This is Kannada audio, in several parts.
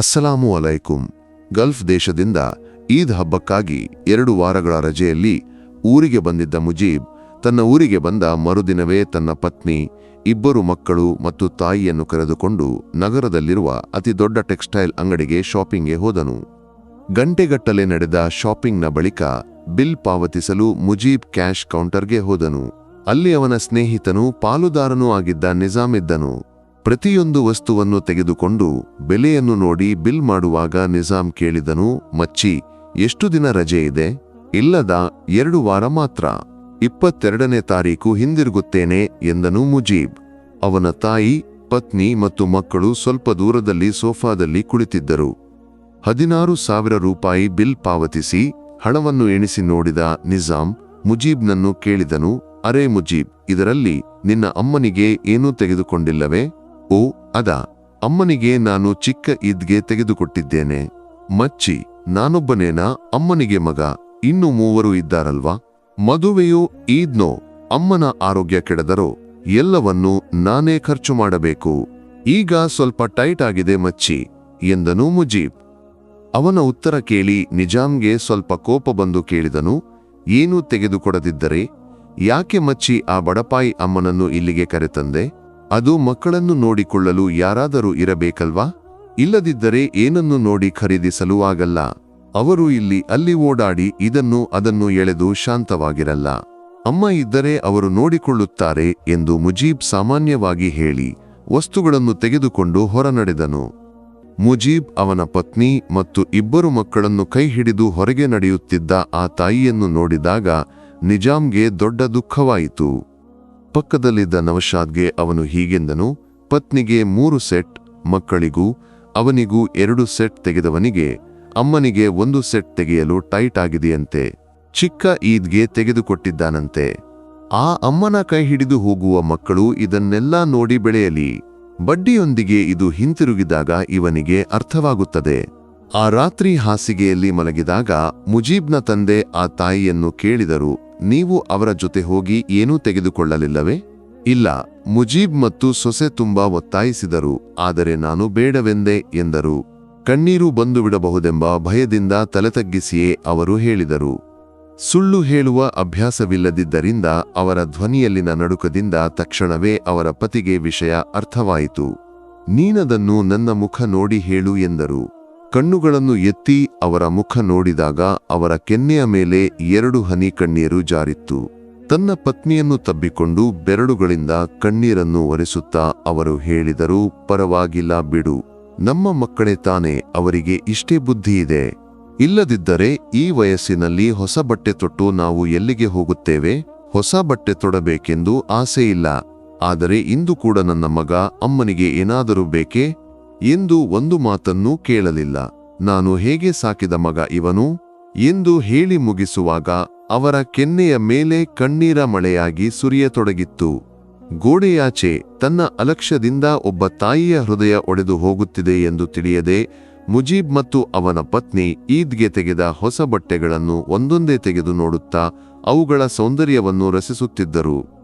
ಅಸ್ಸಲಾಮು ಅಲೈಕುಂ ಗಲ್ಫ್ ದೇಶದಿಂದ ಈದ್ ಹಬ್ಬಕ್ಕಾಗಿ ಎರಡು ವಾರಗಳ ರಜೆಯಲ್ಲಿ ಊರಿಗೆ ಬಂದಿದ್ದ ಮುಜೀಬ್, ತನ್ನ ಊರಿಗೆ ಬಂದ ಮರುದಿನವೇ ತನ್ನ ಪತ್ನಿ, ಇಬ್ಬರು ಮಕ್ಕಳು ಮತ್ತು ತಾಯಿಯನ್ನು ಕರೆದುಕೊಂಡು ನಗರದಲ್ಲಿರುವ ಅತಿದೊಡ್ಡ ಟೆಕ್ಸ್ಟೈಲ್ ಅಂಗಡಿಗೆ ಶಾಪಿಂಗ್ಗೆ ಹೋದನು. ಗಂಟೆಗಟ್ಟಲೆ ನಡೆದ ಶಾಪಿಂಗ್ನ ಬಳಿಕ ಬಿಲ್ ಪಾವತಿಸಲು ಮುಜೀಬ್ ಕ್ಯಾಶ್ ಕೌಂಟರ್ಗೆ ಹೋದನು. ಅಲ್ಲಿ ಅವನ ಸ್ನೇಹಿತನೂ ಪಾಲುದಾರನೂ ಆಗಿದ್ದ ನಿಜಾಮ್ ಇದ್ದನು ಪ್ರತಿಯೊಂದು ವಸ್ತುವನ್ನು ತೆಗೆದುಕೊಂಡು ಬೆಲೆಯನ್ನು ನೋಡಿ ಬಿಲ್ ಮಾಡುವಾಗ ನಿಜಾಂ ಕೇಳಿದನು, ಮಚ್ಚಿ, ಎಷ್ಟು ದಿನ ರಜೆ ಇದೆ? ಇಲ್ಲದ, ಎರಡು ವಾರ ಮಾತ್ರ. ಇಪ್ಪತ್ತೆರಡನೇ ತಾರೀಕು ಹಿಂದಿರುಗುತ್ತೇನೆ, ಎಂದನು ಮುಜೀಬ್. ಅವನ ತಾಯಿ, ಪತ್ನಿ ಮತ್ತು ಮಕ್ಕಳು ಸ್ವಲ್ಪ ದೂರದಲ್ಲಿ ಸೋಫಾದಲ್ಲಿ ಕುಳಿತಿದ್ದರು. ಹದಿನಾರು ಸಾವಿರ ರೂಪಾಯಿ ಬಿಲ್ ಪಾವತಿಸಿ ಹಣವನ್ನು ಎಣಿಸಿ ನೋಡಿದ ನಿಜಾಮ್ ಮುಜೀಬ್ನನ್ನು ಕೇಳಿದನು, ಅರೆ ಮುಜೀಬ್, ಇದರಲ್ಲಿ ನಿನ್ನ ಅಮ್ಮನಿಗೆ ಏನೂ ತೆಗೆದುಕೊಂಡಿಲ್ಲವೇ? ಓ, ಅದ, ಅಮ್ಮನಿಗೆ ನಾನು ಚಿಕ್ಕ ಈದ್ಗೆ ತೆಗೆದುಕೊಟ್ಟಿದ್ದೇನೆ. ಮಚ್ಚಿ, ನಾನೊಬ್ಬನೇನಾ, ಅಮ್ಮನಿಗೆ ಮಗ, ಇನ್ನು ಮೂವರು ಇದ್ದಾರಲ್ವಾ? ಮದುವೆಯೋ ಈದ್ನೋ, ಅಮ್ಮನ ಆರೋಗ್ಯ ಕೆಡದರೋ, ಎಲ್ಲವನ್ನೂ ನಾನೇ ಖರ್ಚು ಮಾಡಬೇಕು. ಈಗ ಸ್ವಲ್ಪ ಟೈಟ್ ಆಗಿದೆ ಮಚ್ಚಿ, ಎಂದನು ಮುಜೀಬ್. ಅವನ ಉತ್ತರ ಕೇಳಿ ನಿಜಾಮ್ಗೆ ಸ್ವಲ್ಪ ಕೋಪ ಬಂದು ಕೇಳಿದನು, ಏನೂ ತೆಗೆದುಕೊಡದಿದ್ದರೆ? ಯಾಕೆ ಮಚ್ಚಿ ಆ ಬಡಪಾಯಿ ಅಮ್ಮನನ್ನು ಇಲ್ಲಿಗೆ ಕರೆತಂದೆ? ಅದು ಮಕ್ಕಳನ್ನು ನೋಡಿಕೊಳ್ಳಲು ಯಾರಾದರೂ ಇರಬೇಕಲ್ವಾ? ಇಲ್ಲದಿದ್ದರೆ ಏನನ್ನು ನೋಡಿ ಖರೀದಿಸಲು ಆಗಲ್ಲ? ಅವರು ಇಲ್ಲಿ ಅಲ್ಲಿ ಓಡಾಡಿ ಇದನ್ನು ಅದನ್ನು ಎಳೆದು ಶಾಂತವಾಗಿರಲ್ಲ. ಅಮ್ಮ ಇದ್ದರೆ ಅವರು ನೋಡಿಕೊಳ್ಳುತ್ತಾರೆ ಎಂದು ಮುಜೀಬ್ ಸಾಮಾನ್ಯವಾಗಿ ಹೇಳಿ ವಸ್ತುಗಳನ್ನು ತೆಗೆದುಕೊಂಡು ಹೊರನಡೆದನು. ಮುಜೀಬ್ ಅವನ ಪತ್ನಿ ಮತ್ತು ಇಬ್ಬರು ಮಕ್ಕಳನ್ನು ಕೈ ಹಿಡಿದು ಹೊರಗೆ ನಡೆಯುತ್ತಿದ್ದ ಆ ತಾಯಿಯನ್ನು ನೋಡಿದಾಗ ನಿಜಾಮ್ಗೆ ದೊಡ್ಡ ದುಃಖವಾಯಿತು. ಪಕ್ಕದಲ್ಲಿದ್ದ ನವಶಾದ್ಗೆ ಅವನು ಹೀಗೆಂದನು, ಪತ್ನಿಗೆ ಮೂರು ಸೆಟ್, ಮಕ್ಕಳಿಗೂ, ಅವನಿಗೂ ಎರಡು ಸೆಟ್ ತೆಗೆದವನಿಗೆ, ಅಮ್ಮನಿಗೆ ಒಂದು ಸೆಟ್ ತೆಗೆಯಲು ಟೈಟ್ ಆಗಿದೆಯಂತೆ. ಚಿಕ್ಕ ಈದ್ಗೆ ತೆಗೆದುಕೊಟ್ಟಿದ್ದಾನಂತೆ. ಆ ಅಮ್ಮನ ಕೈ ಹಿಡಿದು ಹೋಗುವ ಮಕ್ಕಳು ಇದನ್ನೆಲ್ಲ ನೋಡಿ ಬೆಳೆಯಲಿ. ಬಡ್ಡಿಯೊಂದಿಗೆ ಇದು ಹಿಂತಿರುಗಿದಾಗ ಇವನಿಗೆ ಅರ್ಥವಾಗುತ್ತದೆ. ಆ ರಾತ್ರಿ ಹಾಸಿಗೆಯಲ್ಲಿ ಮಲಗಿದಾಗ ಮುಜೀಬ್ನ ತಂದೆ ಆ ತಾಯಿಯನ್ನು ಕೇಳಿದರು ನೀವು ಅವರ ಜೊತೆ ಹೋಗಿ ಏನೂ ತೆಗೆದುಕೊಳ್ಳಲಿಲ್ಲವೇ? ಇಲ್ಲ, ಮುಜೀಬ್ ಮತ್ತು ಸೊಸೆ ತುಂಬಾ ಒತ್ತಾಯಿಸಿದರು, ಆದರೆ ನಾನು ಬೇಡವೆಂದೆ ಎಂದರು. ಕಣ್ಣೀರು ಬಂದು ಬಿಡಬಹುದೆಂಬ ಭಯದಿಂದ ತಲೆತಗ್ಗಿಸಿಯೇ ಅವರು ಹೇಳಿದರು. ಸುಳ್ಳು ಹೇಳುವ ಅಭ್ಯಾಸವಿಲ್ಲದಿದ್ದರಿಂದ ಅವರ ಧ್ವನಿಯಲ್ಲಿನ ನಡುಕದಿಂದ ತಕ್ಷಣವೇ ಅವರ ಪತಿಗೆ ವಿಷಯ ಅರ್ಥವಾಯಿತು. ನೀನದನ್ನು ನನ್ನ ಮುಖ ನೋಡಿ ಹೇಳು ಎಂದರು. ಕಣ್ಣುಗಳನ್ನು ಎತ್ತಿ ಅವರ ಮುಖ ನೋಡಿದಾಗ ಅವರ ಕೆನ್ನೆಯ ಮೇಲೆ ಎರಡು ಹನಿ ಕಣ್ಣೀರು ಜಾರಿತ್ತು. ತನ್ನ ಪತ್ನಿಯನ್ನು ತಬ್ಬಿಕೊಂಡು ಬೆರಳುಗಳಿಂದ ಕಣ್ಣೀರನ್ನು ಒರೆಸುತ್ತಾ ಅವರು ಹೇಳಿದರು, ಪರವಾಗಿಲ್ಲ ಬಿಡು. ನಮ್ಮ ಮಕ್ಕಳೇ ತಾನೇ, ಅವರಿಗೆ ಇಷ್ಟೇ ಬುದ್ಧಿ ಇದೆ. ಇಲ್ಲದಿದ್ದರೆ ಈ ವಯಸ್ಸಿನಲ್ಲಿ ಹೊಸ ಬಟ್ಟೆ ತೊಟ್ಟು ನಾವು ಎಲ್ಲಿಗೆ ಹೋಗುತ್ತೇವೆ? ಹೊಸ ಬಟ್ಟೆ ತೊಡಬೇಕೆಂದು ಆಸೆ ಇಲ್ಲ ಆದರೆ ಇಂದು ಕೂಡ ನನ್ನ ಮಗ ಅಮ್ಮನಿಗೆ ಏನಾದರೂ ಬೇಕೇ? ಎಂದು ಒಂದು ಮಾತನ್ನೂ ಕೇಳಲಿಲ್ಲ. ನಾನು ಹೇಗೆ ಸಾಕಿದ ಮಗ ಇವನು? ಎಂದು ಹೇಳಿ ಮುಗಿಸುವಾಗ ಅವರ ಕೆನ್ನೆಯ ಮೇಲೆ ಕಣ್ಣೀರ ಮಳೆಯಾಗಿ ಸುರಿಯತೊಡಗಿತ್ತು. ಗೋಡೆಯಾಚೆ ತನ್ನ ಅಲಕ್ಷ್ಯದಿಂದ ಒಬ್ಬ ತಾಯಿಯ ಹೃದಯ ಒಡೆದು ಹೋಗುತ್ತಿದೆ ಎಂದು ತಿಳಿಯದೆ ಮುಜೀಬ್ ಮತ್ತು ಅವನ ಪತ್ನಿ ಈದ್ಗೆ ತೆಗೆದ ಹೊಸ ಬಟ್ಟೆಗಳನ್ನು ಒಂದೊಂದೇ ತೆಗೆದು ನೋಡುತ್ತಾ ಅವುಗಳ ಸೌಂದರ್ಯವನ್ನು ರಸಿಸುತ್ತಿದ್ದರು.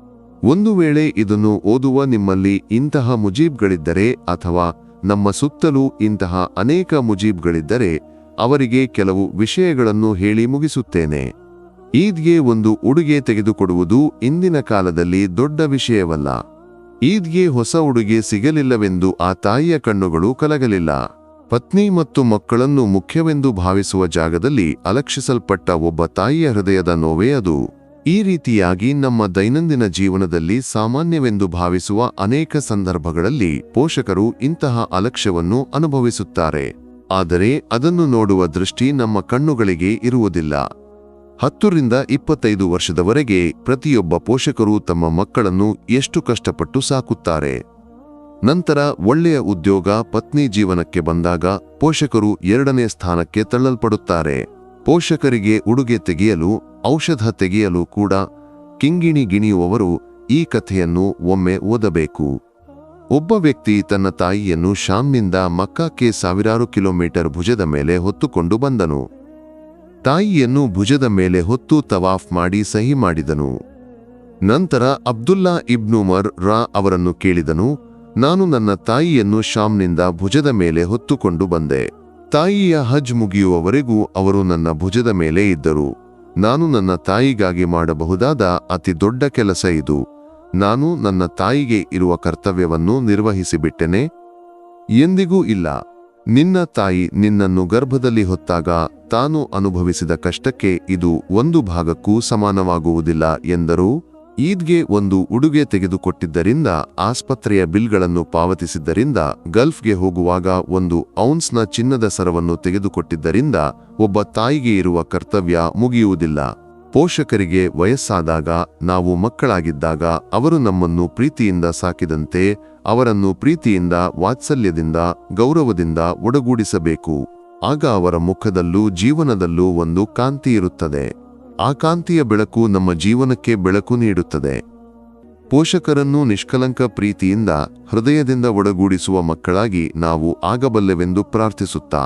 ಒಂದು ವೇಳೆ ಇದನ್ನು ಓದುವ ನಿಮ್ಮಲ್ಲಿ ಇಂತಹ ಮುಜೀಬ್ಗಳಿದ್ದರೆ ಅಥವಾ ನಮ್ಮ ಸುತ್ತಲೂ ಇಂತಹ ಅನೇಕ ಮುಜೀಬ್ಗಳಿದ್ದರೆ ಅವರಿಗೆ ಕೆಲವು ವಿಷಯಗಳನ್ನು ಹೇಳಿ ಮುಗಿಸುತ್ತೇನೆ. ಈದ್ಗೆ ಒಂದು ಉಡುಗೆ ತೆಗೆದುಕೊಡುವುದು ಇಂದಿನ ಕಾಲದಲ್ಲಿ ದೊಡ್ಡ ವಿಷಯವಲ್ಲ. ಈದ್ಗೆ ಹೊಸ ಉಡುಗೆ ಸಿಗಲಿಲ್ಲವೆಂದು ಆ ತಾಯಿಯ ಕಣ್ಣುಗಳು ಕಲಗಲಿಲ್ಲ. ಪತ್ನಿ ಮತ್ತು ಮಕ್ಕಳನ್ನು ಮುಖ್ಯವೆಂದು ಭಾವಿಸುವ ಜಾಗದಲ್ಲಿ ಅಲಕ್ಷಿಸಲ್ಪಟ್ಟ ಒಬ್ಬ ತಾಯಿಯ ಹೃದಯದ ನೋವೇ ಅದು. ಈ ರೀತಿಯಾಗಿ ನಮ್ಮ ದೈನಂದಿನ ಜೀವನದಲ್ಲಿ ಸಾಮಾನ್ಯವೆಂದು ಭಾವಿಸುವ ಅನೇಕ ಸಂದರ್ಭಗಳಲ್ಲಿ ಪೋಷಕರು ಇಂತಹ ಅಲಕ್ಷ್ಯವನ್ನು ಅನುಭವಿಸುತ್ತಾರೆ. ಆದರೆ ಅದನ್ನು ನೋಡುವ ದೃಷ್ಟಿ ನಮ್ಮ ಕಣ್ಣುಗಳಿಗೆ ಇರುವುದಿಲ್ಲ. ಹತ್ತರಿಂದ ಇಪ್ಪತ್ತೈದು ವರ್ಷದವರೆಗೆ ಪ್ರತಿಯೊಬ್ಬ ಪೋಷಕರು ತಮ್ಮ ಮಕ್ಕಳನ್ನು ಎಷ್ಟು ಕಷ್ಟಪಟ್ಟು ಸಾಕುತ್ತಾರೆ. ನಂತರ ಒಳ್ಳೆಯ ಉದ್ಯೋಗ, ಪತ್ನಿ ಜೀವನಕ್ಕೆ ಬಂದಾಗ ಪೋಷಕರು ಎರಡನೇ ಸ್ಥಾನಕ್ಕೆ ತಳ್ಳಲ್ಪಡುತ್ತಾರೆ. ಪೋಷಕರಿಗೆ ಉಡುಗೆ ತೆಗೆಯಲು, ಔಷಧ ತೆಗೆಯಲು ಕೂಡ ಕಿಂಗಿಣಿ ಗಿಣಿಯುವವರು ಈ ಕಥೆಯನ್ನು ಒಮ್ಮೆ ಓದಬೇಕು. ಒಬ್ಬ ವ್ಯಕ್ತಿ ತನ್ನ ತಾಯಿಯನ್ನು ಶಾಮ್ನಿಂದ ಮಕ್ಕಾಕ್ಕೆ ಸಾವಿರಾರು ಕಿಲೋಮೀಟರ್ ಭುಜದ ಮೇಲೆ ಹೊತ್ತುಕೊಂಡು ಬಂದನು. ತಾಯಿಯನ್ನು ಭುಜದ ಮೇಲೆ ಹೊತ್ತು ತವಾಫ್ ಮಾಡಿ ಸಹಿ ಮಾಡಿದನು. ನಂತರ ಅಬ್ದುಲ್ಲಾ ಇಬ್ನುಮರ್ ರಾ ಅವರನ್ನು ಕೇಳಿದನು, ನಾನು ನನ್ನ ತಾಯಿಯನ್ನು ಶಾಮ್ನಿಂದ ಭುಜದ ಮೇಲೆ ಹೊತ್ತುಕೊಂಡು ಬಂದೆ. ತಾಯಿಯ ಹಜ್ ಮುಗಿಯುವವರೆಗೂ ಅವರು ನನ್ನ ಭುಜದ ಮೇಲೆ ಇದ್ದರು. ನಾನು ನನ್ನ ತಾಯಿಗಾಗಿ ಮಾಡಬಹುದಾದ ಅತಿ ದೊಡ್ಡ ಕೆಲಸ ಇದು. ನಾನು ನನ್ನ ತಾಯಿಗೆ ಇರುವ ಕರ್ತವ್ಯವನ್ನು ನಿರ್ವಹಿಸಿಬಿಟ್ಟೆನೆ. ಎಂದಿಗೂ ಇಲ್ಲ. ನಿನ್ನ ತಾಯಿ ನಿನ್ನನ್ನು ಗರ್ಭದಲ್ಲಿ ಹೊತ್ತಾಗ ತಾನು ಅನುಭವಿಸಿದ ಕಷ್ಟಕ್ಕೆ ಇದು ಒಂದು ಭಾಗಕ್ಕೂ ಸಮಾನವಾಗುವುದಿಲ್ಲ ಎಂದರು. ಈದ್ಗೆ ಒಂದು ಉಡುಗೆ ತೆಗೆದುಕೊಟ್ಟಿದ್ದರಿಂದ ಆಸ್ಪತ್ರೆಯ ಬಿಲ್ಗಳನ್ನು ಪಾವತಿಸಿದ್ದರಿಂದ ಗಲ್ಫ್ಗೆ ಹೋಗುವಾಗ ಒಂದು ಔನ್ಸ್ನ ಚಿನ್ನದ ಸರವನ್ನು ತೆಗೆದುಕೊಟ್ಟಿದ್ದರಿಂದ ಒಬ್ಬ ತಾಯಿಗೆ ಇರುವ ಕರ್ತವ್ಯ ಮುಗಿಯುವುದಿಲ್ಲ. ಪೋಷಕರಿಗೆ ವಯಸ್ಸಾದಾಗ, ನಾವು ಮಕ್ಕಳಾಗಿದ್ದಾಗ ಅವರು ನಮ್ಮನ್ನು ಪ್ರೀತಿಯಿಂದ ಸಾಕಿದಂತೆ ಅವರನ್ನು ಪ್ರೀತಿಯಿಂದ ವಾತ್ಸಲ್ಯದಿಂದ, ಗೌರವದಿಂದ ಒಡಗೂಡಿಸಬೇಕು. ಆಗ ಅವರ ಮುಖದಲ್ಲೂ ಜೀವನದಲ್ಲೂ ಒಂದು ಕಾಂತಿ ಇರುತ್ತದೆ. ಆ ಕಾಂತಿಯ ಬೆಳಕು ನಮ್ಮ ಜೀವನಕ್ಕೆ ಬೆಳಕು ನೀಡುತ್ತದೆ. ಪೋಷಕರನ್ನು ನಿಷ್ಕಲಂಕ ಪ್ರೀತಿಯಿಂದ ಹೃದಯದಿಂದ ಒಡಗೂಡಿಸುವ ಮಕ್ಕಳಾಗಿ ನಾವು ಆಗಬಲ್ಲೆವೆಂದು ಪ್ರಾರ್ಥಿಸುತ್ತಾ.